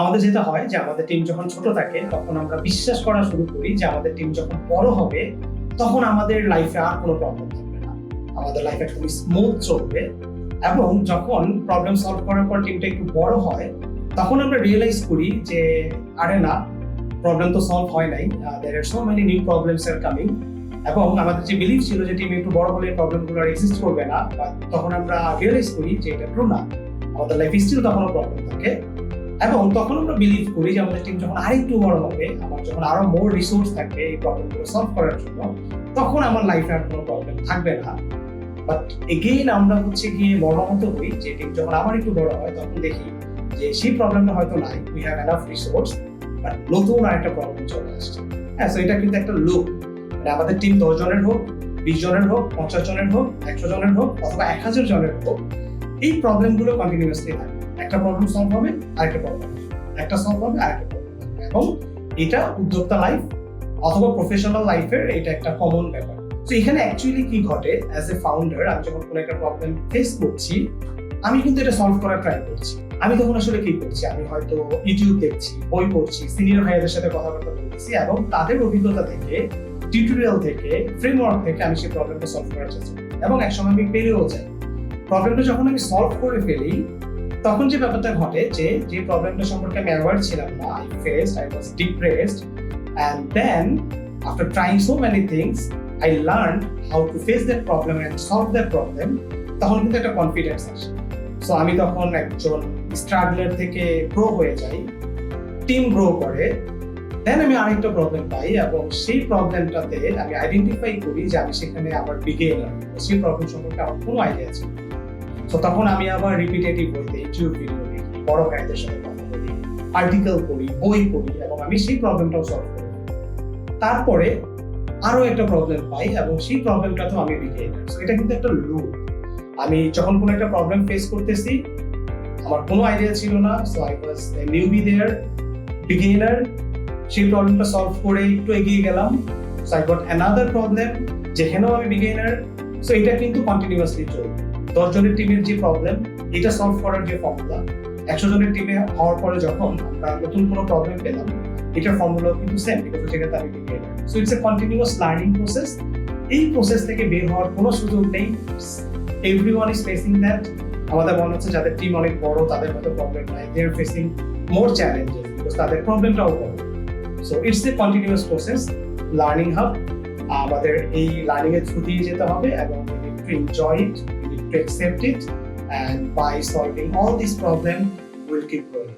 আমাদের যেটা হয় যে আমাদের টিম যখন ছোট থাকে, তখন আমরা বিশ্বাস করা শুরু করি যে আমাদের টিম যখন বড় হবে, তখন আমাদের লাইফে আর কোনো প্রবলেম থাকবে না। আমাদের লাইফ একদম স্মুথ চলবে এবং যখন প্রবলেম সলভ করার পর টিমটা একটু বড় হয়, তখন আমরা রিয়েলাইজ করি যে, আরে না প্রবলেম তো সলভ হয় নাই। দের আর so many new problems are coming এবং আমাদের যে বিলিভ ছিল যে টিম একটু বড় হলে প্রবলেমগুলো আর এক্সিস্ট করবে না তখন আমরা রিয়েলাইজ করি যে এটা ট্রু না। আমাদের লাইফে স্টিল তখনও প্রবলেম থাকে। এবং তখন আমরা বিলিভ করি যে আমাদের টিম যখন আরেকটু বড় হবে, আমার যখন আরও মোর রিসোর্স থাকবে এই প্রবলেমগুলো সলভ করার জন্য, তখন আমার লাইফে আর কোনো প্রবলেম থাকবে না। বাট এগেইন আমরা হচ্ছে গিয়ে মর্মাহত হই, যে টিম যখন আবার একটু বড় হয়, তখন দেখি যে সেই প্রবলেমটা হয়তো নাই we have enough resource but নতুন আরেকটা প্রবলেম চলে আসছে। হ্যাঁ সো এটা কিন্তু একটা লুক মানে আমাদের টিম দশ জনের হোক, বিশ জনের হোক, পঞ্চাশ জনের হোক, একশো জনের হোক, অথবা এক হাজার জনের হোক এই প্রবলেমগুলো কন্টিনিউয়াসলি থাকে। একটা প্রবলেম সলভ হবে, আরেকটা প্রবলেম একটা সলভ হবে, আরেকটা প্রবলেম এবং এটা উদ্যোক্তা লাইফ অথবা প্রফেশনাল লাইফের এটা একটা কমন ব্যাপার। তো এখানে অ্যাকচুয়ালি কি ঘটে অ্যাজ এ ফাউন্ডার আমি যখন কোনো একটা প্রবলেম ফেস করছি, আমি কিন্তু এটা সলভ করার ট্রাই করছি। আমি তখন আসলে কি করছি, আমি হয়তো ইউটিউব দেখছি, বই পড়ছি সিনিয়র ভাইয়াদের সাথে কথাবার্তা বলতেছি এবং তাদের অভিজ্ঞতা থেকে টিউটোরিয়াল থেকে ফ্রেমওয়ার্ক থেকে আমি সেই প্রবলেমটা সলভ করার চেষ্টা করি। এবং একসময় আমি পেরেও যাই। প্রবলেমটা যখন আমি সলভ করে ফেলি, তখন যে ব্যাপারটা ঘটে যে যে প্রবলেমটা সম্পর্কে আমি অ্যাওয়ার ছিলাম না I faced I was depressed and then after trying so many things I learn how to face that problem and solve that problem তখন কিন্তু একটা কনফিডেন্স আসে। সো আমি তখন একজন স্ট্রাগলার থেকে গ্রো হয়ে যাই টিম গ্রো করে দেন আমি আরেকটা প্রবলেম পাই এবং সেই প্রবলেমটাতে আমি আইডেন্টিফাই করি যে, আমি সেখানে আবার বিগেনার সেই প্রবলেম সম্পর্কে আমার কোনো আইডিয়া ছিল তো তখন আমি আবার রিপিটেটিভ বইতে ইউটিউব ভিডিও দেখি বড় ভাইদের সাথে কথা বলি আর্টিকেল পড়ি, বই পড়ি এবং আমি সেই প্রবলেমটাও সলভ করি। তারপরে আরও একটা প্রবলেম পাই এবং সেই প্রবলেমটাতেও আমি বিগেনার সো এটা কিন্তু একটা লুপ আমি যখন কোনো একটা প্রবলেম ফেস করতেছি, আমার কোনো আইডিয়া ছিল না so I was newbie there beginner সেই প্রবলেমটা সলভ করে একটু এগিয়ে গেলাম। So I got another problem যেখানেও আমি বিগিনার সো এটা কিন্তু কন্টিনিউয়াসলি চলবে। দশ জনের টিমের যে প্রবলেম এটা সলভ করার যে ফর্মুলা একশো জনের টিমে হওয়ার পরে যখন আমরা নতুন কোনো প্রবলেম পেলাম, এটার ফর্মুলা কিন্তু সেম বিকজ সেক্ষেত্রে আমি beginner so it's a continuous learning process এই প্রসেস থেকে বের হওয়ার কোনো সুযোগ নেই। Everyone is facing that আমাদের মনে হচ্ছে যাদের টিম অনেক বড়, তাদের হয়তো প্রবলেম নাই। They are facing more challenges because তাদের প্রবলেমটাও বড়। So it's a continuous process learning hub আমাদের এই লার্নিং এর থ্রু দিয়ে যেতে হবে, এবং enjoy it to accept it and by solving all these problems we'll keep going.